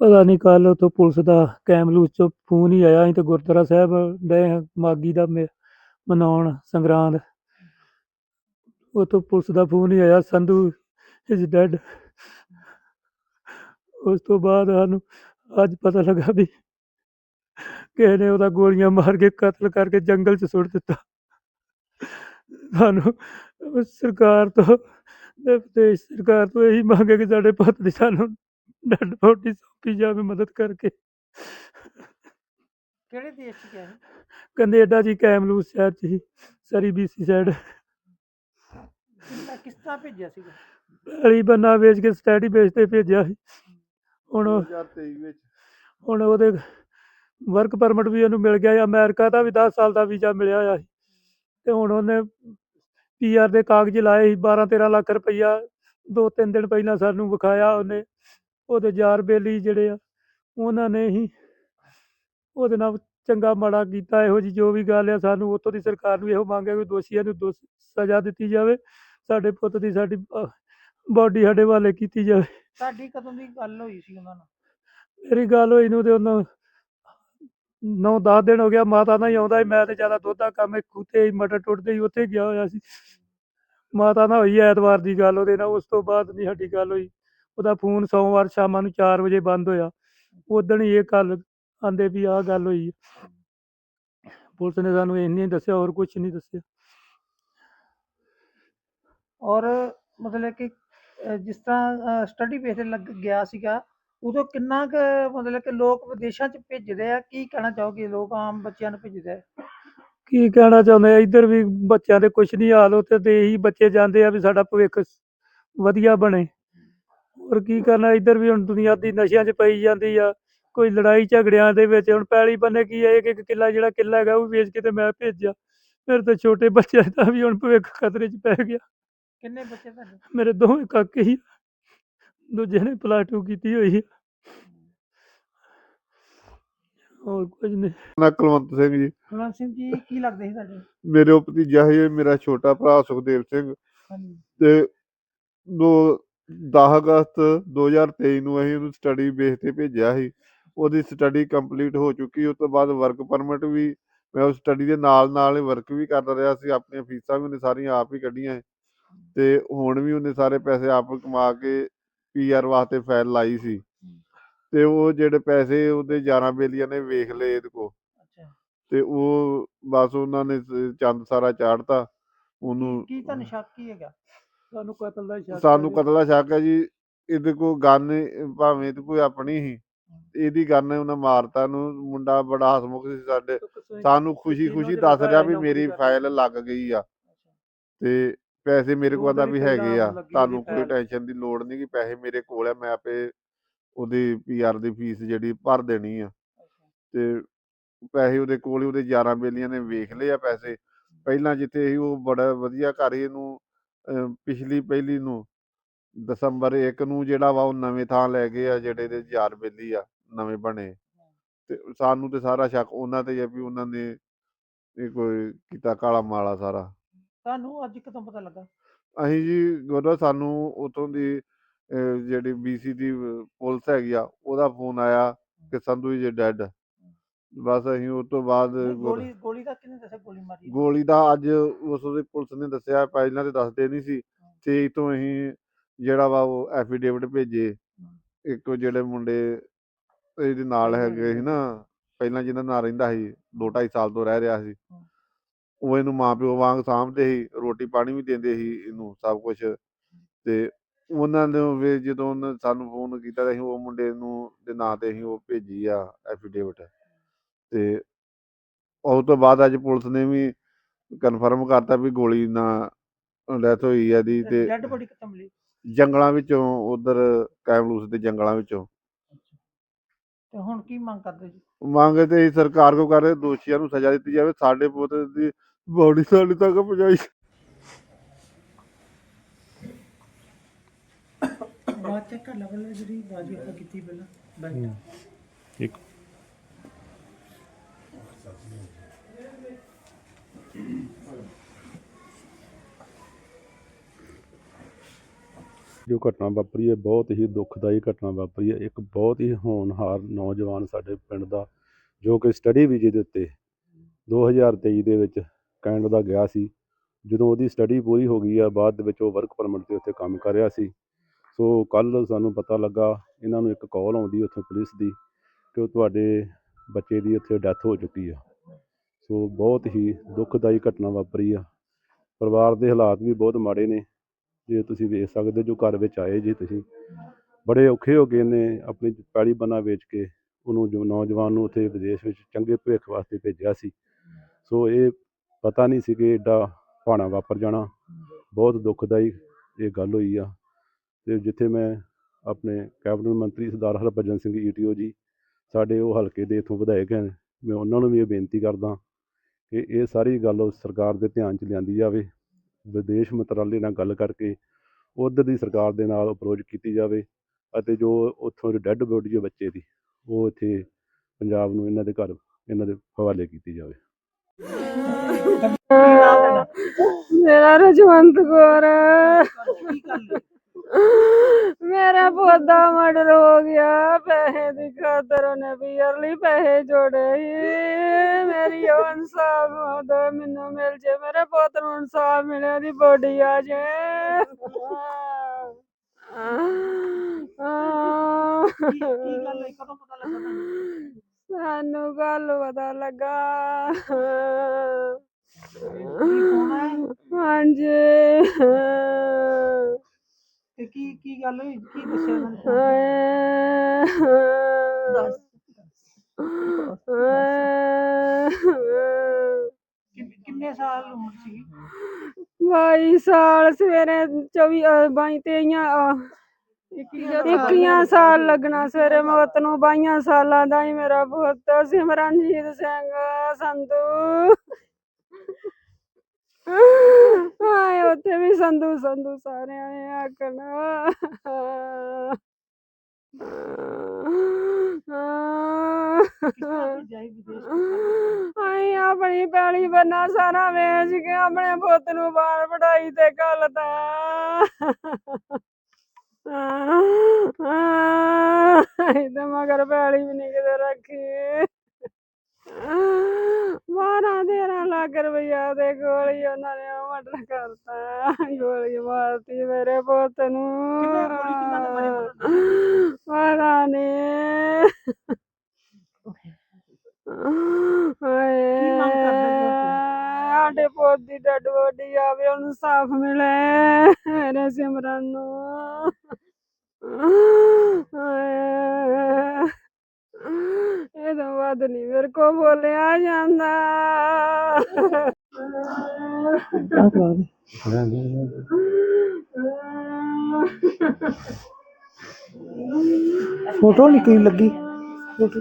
ਪਤਾ ਨਹੀਂ ਕੱਲ ਉੱਥੋਂ ਪੁਲਿਸ ਦਾ ਕੈਮਲੂਸ ਚੋਂ ਫੋਨ ਹੀ ਆਇਆ, ਅਸੀਂ ਤੇ ਗੁਰਦੁਆਰਾ ਸਾਹਿਬ ਗਏ ਹਾਂ ਮਾਗੀ ਦਾ ਮੇ- ਮਨਾਉਣ ਸੰਗਰਾਂਦ। ਉਥੋਂ ਪੁਲਿਸ ਦਾ ਫੋਨ ਹੀ ਆਇਆ, ਸੰਧੂ ਇਜ਼ ਡੈਡ ਉਸ ਤੋਂ ਬਾਅਦ ਸਾਨੂੰ ਅੱਜ ਪਤਾ ਲੱਗਾ ਵੀ ਕਿਸੇ ਨੇ ਉਹਦਾ ਗੋਲੀਆਂ ਮਾਰ ਕੇ ਕਤਲ ਕਰਕੇ ਜੰਗਲ 'ਚ ਸੁੱਟ ਦਿੱਤਾ। ਸਾਨੂੰ ਸਰਕਾਰ ਤੋਂ, ਤੇ ਪ੍ਰਦੇਸ਼ ਸਰਕਾਰ ਤੋਂ ਇਹੀ ਮੰਗ ਹੈ ਕਿ ਸਾਡੇ ਪੁੱਤ ਦੀ ਸਾਨੂੰ ਡੈਡ ਬੋਡੀ ਸੌਂਪੀ ਜਾਵੇ ਮਦਦ ਕਰਕੇ। ਕਿਹੜੇ ਦੇਸ਼ ਚ ਗਿਆ ਸੀ? ਕੈਨੇਡਾ ਜੀ ਕੈਮਲੂਸ ਸ਼ਹਿਰ 'ਚ ਹੀ ਸਰੀ ਬੀਸੀ ਸਾਈਡ। ਕਿੰਨਾ ਕਿਸ ਤਰ੍ਹਾਂ ਭੇਜਿਆ ਸੀਗਾ? ਪੈਲੀ ਬੰਨਾ ਵੇਚ ਕੇ ਸਟੱਡੀ ਬੇਸ ਤੇ ਭੇਜਿਆ ਸੀ। ਹੁਣ ਉਹ- 2023 ਵਿੱਚ। ਹੁਣ ਉਹਦੇ ਵਰਕ ਪਰਮਿਟ ਵੀ ਉਹਨੂੰ ਮਿਲ ਗਿਆ ਸੀ। ਅਮਰੀਕਾ ਦਾ ਵੀ 10 ਸਾਲ ਦਾ ਵੀਜ਼ਾ ਮਿਲਿਆ ਹੋਇਆ ਸੀ। ਤੇ ਹੁਣ ਉਹਨੇ ਪੀਆਰ ਦੇ ਕਾਗਜ਼ ਲਾਏ ਸੀ। 12 13 ਲੱਖ ਰੁਪਈਆ ਦੋ ਤਿੰਨ ਦਿਨ ਪਹਿਲਾਂ ਸਾਨੂੰ ਵਿਖਾਇਆ ਉਹਨੇ। ਉਹਦੇ ਯਾਰ ਬੇਲੀ ਜਿਹੜੇ ਆ ਉਹਨਾਂ ਨੇ ਹੀ ਉਹਦੇ ਨਾਲ ਚੰਗਾ ਮਾੜਾ ਕੀਤਾ ਇਹੋ ਜੀ ਜੋ ਵੀ ਗੱਲ ਆ ਸਾਨੂੰ ਉੱਥੋਂ ਦੀ ਸਰਕਾਰ ਨੂੰ ਇਹੋ ਮੰਗ ਹੈ ਕਿ ਦੋਸ਼ੀਆਂ ਨੂੰ ਦੋਸ਼ ਸਜ਼ਾ ਦਿੱਤੀ ਜਾਵੇ ਸਾਡੇ ਪੁੱਤ ਦੀ ਸਾਡੀ ਬਾਡੀ ਸਾਡੇ ਵਾਲੇ ਕੀਤੀ ਜਾਵੇ। ਤੁਹਾਡੀ ਕਦੋਂ ਦੀ ਗੱਲ ਹੋਈ ਸੀ ਉਹਨਾਂ ਨਾਲ? ਮੇਰੀ ਗੱਲ ਹੋਈ ਨੂੰ ਤੇ ਉਹਨਾਂ ਨੌ 10 ਦਿਨ ਹੋ ਗਿਆ ਮਾਤਾ ਨਾਲ ਹੀ ਆਉਂਦਾ ਮੈਂ ਤੇ ਜ਼ਿਆਦਾ ਦੁੱਧ ਦਾ ਕੰਮ ਖੂਤੇ ਹੀ ਮਟਰ ਟੁੱਟਦੇ ਹੀ ਉੱਥੇ ਗਿਆ ਹੋਇਆ ਸੀ। ਮਾਤਾ ਨਾਲ ਹੋਈ ਐਤਵਾਰ ਦੀ ਗੱਲ ਉਹਦੇ ਨਾਲ ਉਸ ਤੋਂ ਬਾਅਦ ਨਹੀਂ ਸਾਡੀ ਗੱਲ ਹੋਈ। ਉਹਦਾ ਫੋਨ ਸੋਮਵਾਰ ਸ਼ਾਮਾਂ ਨੂੰ 4 ਵਜੇ ਬੰਦ ਹੋਇਆ। ਉਦਣ ਹੀ ਇਹ ਗੱਲ ਆਂਦੇ ਵੀ ਆਹ ਗੱਲ ਹੋਈ ਹੈ। ਪੁਲਿਸ ਨੇ ਸਾਨੂੰ ਇੰਨੀ ਹੀ ਦੱਸਿਆ ਹੋਰ ਕੁਝ ਨਹੀਂ ਦੱਸਿਆ। ਔਰ ਮਤਲਬ ਕਿ ਅਹ, ਜਿਸ ਤਰ੍ਹਾਂ ਸਟੱਡੀ ਬੇਸ ਤੇ ਲੱਗ ਗਿਆ ਸੀਗਾ ਉਦੋਂ ਕਿੰਨਾ ਕੁ ਮਤਲਬ ਕਿ ਲੋਕ ਵਿਦੇਸ਼ਾਂ ਚ ਭੇਜਦੇ ਆ? ਕੀ ਕਹਿਣਾ ਚਾਹੋਗੇ ਲੋਕ ਆਮ ਬੱਚਿਆਂ ਨੂੰ ਭੇਜਦੇ ਆ? ਕੀ ਕਹਿਣਾ ਚਾਹੁੰਦੇ ਆ? ਇੱਧਰ ਵੀ ਬੱਚਿਆਂ ਦੇ ਕੁਝ ਨਹੀਂ ਹਾਲ ਉੱਥੇ ਤੇ ਇਹੀ ਬੱਚੇ ਜਾਂਦੇ ਆ ਵੀ ਸਾਡਾ ਭਵਿੱਖ ਸ- ਵਧੀਆ ਬਣੇ। ਹੋਰ ਕੀ ਕਰਨਾ ਇੱਧਰ ਵੀ ਹੁਣ ਦੁਨੀਆ ਦੀ ਨਸ਼ਿਆਂ 'ਚ ਪਈ ਜਾਂਦੀ ਆ। ਕੋਈ ਲੜਾਈ ਝਗੜਿਆਂ ਦੇ ਵਿੱਚ ਹੁਣ ਪੈਲੀ ਬੰਨੇ ਕੀ ਹੈ ਇੱਕ ਇੱਕ ਕਿੱਲਾ ਜਿਹੜਾ ਕਿੱਲਾ ਹੈਗਾ ਉਹ ਵੇਚ ਕੇ ਤੇ ਮੈਂ ਭੇਜਿਆ। ਮੇਰੇ ਤੇ ਛੋਟੇ ਬੱਚਿਆਂ ਦਾ ਵੀ ਹੁਣ ਭਵਿੱਖ ਖਤਰੇ 'ਚ ਪੈ ਗਿਆ। ਕਿੰਨੇ ਬੱਚੇ ਤੁਹਾਡੇ? ਮੇਰੇ ਦੋਵੇਂ ਕਾਕੇ ਹੀ ਆ। ਦੂਜੇ ਨੇ ਪਲੱਸ ਟੂ ਕੀਤੀ ਹੋਈ ਹੈ ਹੋਰ ਕੁਝ ਨਹੀਂ। ਨਾ ਕੁਲਵੰਤ ਸਿੰਘ ਜੀ। ਕੁਲਵੰਤ ਸਿੰਘ ਜੀ ਕੀ ਲੱਗਦੇ ਸੀ ਤੁਹਾਡੇ? ਮੇਰੇ ਉਹ ਭਤੀਜਾ ਹੈ ਮੇਰਾ ਛੋਟਾ ਭਰਾ ਸੁਖਦੇਵ ਸਿੰਘ। ਹਾਂਜੀ। ਤੇ ਦੋ 10 ਅਗਸਤ 2023 ਨੂੰ ਅਸੀਂ ਉਹਨੂੰ ਸਟੱਡੀ ਬੇਸ ਤੇ ਭੇਜਿਆ ਸੀ। ਉਹਦੀ ਸਟੱਡੀ ਕੰਪਲੀਟ ਹੋ ਚੁੱਕੀ ਉਸ ਤੋਂ ਬਾਅਦ ਵਰਕ ਪਰਮਿਟ ਵੀ ਮੈਂ ਉਸ ਸਟੱਡੀ ਦੇ ਨਾਲ ਨਾਲ ਵਰਕ ਵੀ ਕਰਦਾ ਰਿਹਾ ਸੀ ਆਪਣੀਆਂ ਫੀਸਾਂ ਵੀ ਉਹਨੇ ਸਾਰੀਆਂ ਆਪ ਹੀ ਕੱਢੀਆਂ। ਤੇ ਹੁਣ ਵੀ ਉਹਨੇ ਸਾਰੇ ਪੈਸੇ ਆਪ ਕਮਾ ਕੇ ਪੀਆਰ ਵਾਸਤੇ ਫਾਈਲ ਲਾਈ ਸੀ। ਤੇ ਉਹ ਜਿਹੜੇ ਪੈਸੇ ਉਹਦੇ 11 ਬੇਲੀਆਂ ਨੇ ਵੇਖ ਲਏ ਇਹਦੇ ਕੋ ਅੱਛਾ। ਤੇ ਉਹ ਬਸ ਉਹਨਾਂ ਨੇ ਚੰਦ ਸਾਰਾ ਚਾੜਤਾ ਉਹਨੂੰ ਕੀ ਤੁਹਾਨੂੰ ਸ਼ੱਕ ਕੀ ਹੈਗਾ? ਸਾਨੂੰ ਕਤਲ ਦਾ ਸ਼ੱਕ ਸਾਨੂੰ ਕਤਲ ਦਾ ਸ਼ੱਕ ਹੈ ਜੀ। ਇਹਦੇ ਕੋ ਗਨ ਭਾਵੇਂ ਤੇ ਕੋਈ ਆਪਣੀ ਸੀ ਇਹਦੀ ਗਨ ਉਹਨਾਂ ਮਾਰਤਾ ਨੂੰ ਮੁੰਡਾ ਬੜਾ ਹਸਮੁਖ ਸੀ ਸਾਡੇ। ਸਾਨੂੰ ਖੁਸ਼ੀ ਖੁਸ਼ੀ ਦੱਸ ਰਿਹਾ ਵੀ ਮੇਰੀ ਫਾਈਲ ਲੱਗ ਗਈ ਆ। ਤੇ ਪੈਸੇ ਮੇਰੇ ਕੋਲ ਆਂਦਾ ਵੀ ਹੈਗੇ ਆ। ਤੁਹਾਨੂੰ ਕੋਈ। ਟੈਨਸ਼ਨ ਦੀ ਲੋੜ ਨਹੀਂ ਕਿ ਪੈਸੇ ਮੇਰੇ ਕੋਲ ਆ ਮੈਂ ਆਪੇ ਉਹਦੀ ਪੀਆਰ ਦੀ ਫੀਸ ਜਿਹੜੀ ਭਰ ਦੇਣੀ ਆ। ਤੇ ਪੈਸੇ ਉਹਦੇ ਕੋਲ ਹੀ ਉਹਦੇ 11 ਬੇਲੀਆਂ ਨੇ ਵੇਖ ਲਏ ਆ ਪੈਸੇ। ਪਹਿਲਾਂ ਜਿੱਥੇ ਸੀ ਉਹ ਬੜਾ ਵਧੀਆ ਘਰ ਇਹਨੂੰ ਪਿਛਲੀ ਪਹਿਲੀ ਨੂੰ ਦਸੰਬਰ 1 ਨੂੰ ਜਿਹੜਾ ਵਾ ਉਹ ਨਵੇਂ ਥਾਂ ਲੈ ਗਏ ਆ ਜਿਹੜੇ ਦੇ ਯਾਰ ਬੇਲੀ ਆ ਨਵੇਂ ਬਣੇ। ਤੇ ਸਾਨੂੰ ਤੇ ਸਾਰਾ ਸ਼ੱਕ ਉਹਨਾਂ ਤੇ ਹੀ ਵੀ ਉਹਨਾਂ ਨੇ ਇਹ ਕੋਈ ਕੀਤਾ ਕਾਲਾ ਮਾਲਾ ਸਾਰਾ। ਤੁਹਾਨੂੰ ਅੱਜ ਕਦੋਂ ਪਤਾ ਲੱਗਾ? ਅਸੀਂ ਜੀ ਗੁਰਦੁਆਰਾ ਸਾਨੂੰ ਉਥੋਂ ਦੀ ਜਿਹੜੀ ਬੀਸੀ ਦੀ ਪੁਲਿਸ ਹੈਗੀ ਆ ਉਹਦਾ ਫੋਨ ਆਇਆ ਕਿ ਸੰਧੂ ਜੀ ਡੈਡ। ਬਸ ਅਸੀਂ ਉਸ ਤੋਂ ਬਾਅਦ ਗੋਲੀ ਗੋਲੀ ਦਾ ਕਿਹਨੇ ਦੱਸਿਆ ਗੋਲੀ ਮਾਰੀ? ਗੋਲੀ ਦਾ ਅੱਜ ਉਸ ਦੇ ਪੁਲਿਸ ਨੇ ਦੱਸਿਆ ਪਹਿਲਾਂ ਤੇ ਦੱਸਦੇ ਨਹੀਂ ਸੀ ਤੇ ਤੋਂ ਅਸੀਂ ਜਿਹੜਾ ਵਾ ਉਹ ਐਫੀਡੇਵਿਟ ਭੇਜੇ। ਇੱਕ ਜਿਹੜੇ ਮੁੰਡੇ ਇਹਦੇ ਨਾਲ ਹੈਗੇ ਸੀ ਨਾ ਪਹਿਲਾਂ ਜਿਹਨਾਂ ਨਾਲ ਰਹਿੰਦਾ ਸੀ 2 2.5 ਸਾਲ ਤੋਂ ਰਹਿ ਰਿਹਾ ਸੀ। ਉਹ ਇਹਨੂੰ ਮਾਂ ਪਿਓ ਵਾਂਗ ਸਾਂਭਦੇ ਸੀ ਰੋਟੀ ਪਾਣੀ ਵੀ ਦਿੰਦੇ ਸੀ ਇਹਨੂੰ ਸਭ ਕੁਝ ਤੇ ਉਹਨਾਂ ਨੇ ਵੀ ਜਦੋਂ ਸਾਨੂੰ ਫੋਨ ਕੀਤਾ ਤਾਂ ਅਸੀਂ ਉਹ ਮੁੰਡੇ ਨੂੰ ਦੇ ਨਾਂ ਤੇ ਅਸੀਂ ਉਹ ਭੇਜੀ ਆ ਐਫੀਡੇਵਿਟ। ਤੇ ਉਸ ਤੋਂ ਬਾਅਦ ਅੱਜ ਪੁਲਿਸ ਨੇ ਵੀ ਕਨਫਰਮ ਕਰਤਾ ਵੀ ਗੋਲੀ ਨਾਲ ਡੈਥ ਹੋਈ ਆ ਦੀ ਤੇ ਡੈਡ ਬੋਡੀ ਕਿੱਥੋਂ ਮਿਲੀ ਜੰਗਲਾਂ ਵਿੱਚੋਂ ਉਧਰ ਕੈਮਲੂਸ ਦੇ ਜੰਗਲਾਂ ਵਿੱਚੋਂ। ਤੇ ਹੁਣ ਕੀ ਮੰਗ ਕਰਦੇ ਜੀ? ਮੰਗ ਤੇ ਅਸੀਂ ਸਰਕਾਰ ਕੋ ਕਰ ਰਹੇ ਦੋਸ਼ੀਆਂ ਨੂੰ ਸਜ਼ਾ ਦਿੱਤੀ ਜਾਵੇ। ਸਾਡੇ ਪੁੱਤ ਦੀ ਬੋਡੀ ਸਾਡੇ ਤੱਕ ਪਹੁੰਚਾਈ। ਚੈੱਕ ਕਰ ਲਾ ਪਹਿਲਾਂ ਜਿਹੜੀ ਬਾਜੀ ਆਪਾਂ ਕੀਤੀ ਪਹਿਲਾਂ। ਬੈਂਕ ਇੱਕ ਜੋ ਘਟਨਾ ਵਾਪਰੀ ਹੈ, ਬਹੁਤ ਹੀ ਦੁਖਦਾਈ ਘਟਨਾ ਵਾਪਰੀ ਹੈ। ਇੱਕ ਬਹੁਤ ਹੀ ਹੋਣਹਾਰ ਨੌਜਵਾਨ ਸਾਡੇ ਪਿੰਡ ਦਾ, ਜੋ ਕਿ ਸਟੱਡੀ ਵੀਜ਼ੇ ਦੇ ਉੱਤੇ 2023 ਦੇ ਵਿੱਚ ਕੈਨੇਡਾ ਗਿਆ ਸੀ। ਜਦੋਂ ਉਹਦੀ ਸਟੱਡੀ ਪੂਰੀ ਹੋ ਗਈ ਆ, ਬਾਅਦ ਦੇ ਵਿੱਚ ਉਹ ਵਰਕ ਪਰਮਿਟ ਤੇ ਉੱਥੇ ਕੰਮ ਕਰ ਰਿਹਾ ਸੀ। ਸੋ ਕੱਲ ਸਾਨੂੰ ਪਤਾ ਲੱਗਾ, ਇਹਨਾਂ ਨੂੰ ਇੱਕ ਕਾਲ ਆਉਂਦੀ ਉੱਥੇ ਪੁਲਿਸ ਦੀ ਕਿ ਉਹ ਤੁਹਾਡੇ ਬੱਚੇ ਦੀ ਉੱਥੇ ਡੈਥ ਹੋ ਚੁੱਕੀ ਆ। ਸੋ ਬਹੁਤ ਹੀ ਦੁਖਦਾਈ ਘਟਨਾ ਵਾਪਰੀ ਆ। ਪਰਿਵਾਰ ਦੇ ਹਾਲਾਤ ਵੀ ਬਹੁਤ ਮਾੜੇ ਨੇ। ਜੇ ਤੁਸੀਂ ਵੇਖ ਸਕਦੇ ਜੋ ਘਰ ਵਿੱਚ ਆਏ ਜੀ ਤੁਸੀਂ, ਬੜੇ ਔਖੇ ਹੋ ਗਏ ਨੇ ਆਪਣੀ ਪੈੜੀ ਬਣਾ ਵੇਚ ਕੇ। ਉਹਨੂੰ ਜੋ ਨੌਜਵਾਨ ਨੂੰ ਉੱਥੇ ਵਿਦੇਸ਼ ਵਿੱਚ ਚੰਗੇ ਭਵਿੱਖ ਵਾਸਤੇ ਭੇਜਿਆ ਸੀ। ਸੋ ਇਹ ਪਤਾ ਨਹੀਂ ਸੀ ਕਿ ਐਡਾ ਭਾਣਾ ਵਾਪਰ ਜਾਣਾ। ਬਹੁਤ ਦੁਖਦਾਈ ਇਹ ਗੱਲ ਹੋਈ ਆ। ਤੇ ਜਿੱਥੇ ਮੈਂ ਆਪਣੇ ਕੈਬਨਿਟ ਮੰਤਰੀ ਸਰਦਾਰ ਹਰਭਜਨ ਸਿੰਘ ਈਟੀਓ ਜੀ ਸਾਡੇ ਉਹ ਹਲਕੇ ਦੇ ਇਥੋਂ ਵਿਧਾਇਕ ਹਨ ਮੈਂ ਉਹਨਾਂ ਨੂੰ ਵੀ ਇਹ ਬੇਨਤੀ ਕਰਦਾ ਕਿ ਇਹ ਸਾਰੀ ਗੱਲ ਸਰਕਾਰ ਦੇ ਧਿਆਨ 'ਚ ਲਿਆਂਦੀ ਜਾਵੇ ਵਿਦੇਸ਼ ਮੰਤਰਾਲੇ ਨਾਲ ਗੱਲ ਕਰਕੇ ਉੱਧਰ ਦੀ ਸਰਕਾਰ ਦੇ ਨਾਲ ਅਪਰੋਚ ਕੀਤੀ ਜਾਵੇ ਅਤੇ ਜੋ ਉੱਥੋਂ ਦੀ ਡੈੱਡ ਬੋਡੀ ਹੈ ਬੱਚੇ ਦੀ ਉਹ ਇੱਥੇ ਪੰਜਾਬ ਨੂੰ ਇਹਨਾਂ ਦੇ ਘਰ ਇਹਨਾਂ ਦੇ ਹਵਾਲੇ ਕੀਤੀ ਜਾਵੇ ਮੇਰਾ ਰਜਵੰਤ ਕੌਰ? ਮੇਰਾ ਪੌਦਾ ਮਰਡਰ ਹੋ ਗਿਆ। ਪੈਸੇ ਦੀ ਖਾਤਰ ਉਹਨੇ ਬੀਅਰਲੀ ਪੈਸੇ ਜੋੜੇ ਸੀ। ਮੇਰੀ ਉਹ ਇਨਸਾਫ ਹੋਦਾ ਮੈਨੂੰ ਮਿਲ ਜੇ। ਮੇਰੇ ਪੁੱਤ ਨੂੰ ਇਨਸਾਫ ਮਿਲੇ ਉਹਦੀ ਬੋਡੀ ਆ ਜੇ। ਕੀ ਕੀ ਗੱਲ ਹੈ ਕਦੋਂ ਪਤਾ ਲੱਗਾ ਤੁਹਾਨੂੰ? ਸਾਨੂੰ ਗੱਲ ਪਤਾ ਲੱਗਾ। ਹਾਂਜੀ। ਕੀ ਕੀ ਗੱਲ ਹੋਈ? ਕੀ ਦੱਸਿਆ ਉਹਨਾਂ ਨੇ? ਦੱਸ ਕਿੰਨ- ਕਿੰਨੇ ਸਾਲ ਉਮਰ ਸੀ ਬਾਈ ਸਾਲ ਸਵੇਰੇ 24 ਅ, ਬਾਈ ਤੇਈਆਂ ਇੱਕੀਆਂ ਸਾਲ ਲੱਗਣਾ ਸਵੇਰੇ ਮੌਤ ਨੂੰ ਬਾਈਆਂ ਸਾਲਾਂ ਦਾ ਹੀ ਮੇਰਾ ਪੁੱਤ ਸਿਮਰਨਜੀਤ ਸਿੰਘ ਸੰਧੂ। ਹਾਏ ਉੱਥੇ ਵੀ ਸੰਧੂ ਸੰਧੂ ਸਾਰਿਆਂ ਨੇ ਆਖਣਾ ਕਿਸ ਆਪਣੀ ਪੈਲੀ ਬੰਨਾ ਸਾਰਾ ਵੇਚ ਕੇ ਆਪਣੇ ਪੁੱਤ ਨੂੰ ਬਾਹਰ ਪੜਾਈ ਤੇ ਘੱਲਦਾ ਆਈ ਤੇ ਮਗਰ ਪੈਲੀ ਵੀ ਨਹੀਂ ਕਿਤੇ ਰੱਖੀ। ਬਾਰਾਂ ਤੇਰਾਂ ਲੱਖ ਰੁਪਈਆ ਦੇ ਹੀ ਉਹਨਾਂ ਨੇ ਮਰਡਰ ਕਰਤਾ। ਗੋਲੀ ਮਾਰਤੀ ਮੇਰੇ ਪੁੱਤ ਨੂੰ। ਗੋਲੀ? ਪਤਾ ਨੀ? ਸਾਡੇ ਪੁੱਤ ਦੀ ਡੱਡ ਬੋਡੀ ਆਵੇ ਉਹਨੂੰ ਸਾਫ਼ ਮਿਲੇ। ਮੇਰੇ ਸਿਮਰਨ ਨੂੰ। ਇਹ ਤਾਂ ਵੱਧ ਨਹੀਂ ਮੇਰੇ ਕੋ ਬੋਲਿਆ ਜਾਂਦਾ ਫੋਟੋ ਨਹੀਂ ਕੋਈ ਲੱਗੀ ਫੋਟੋ।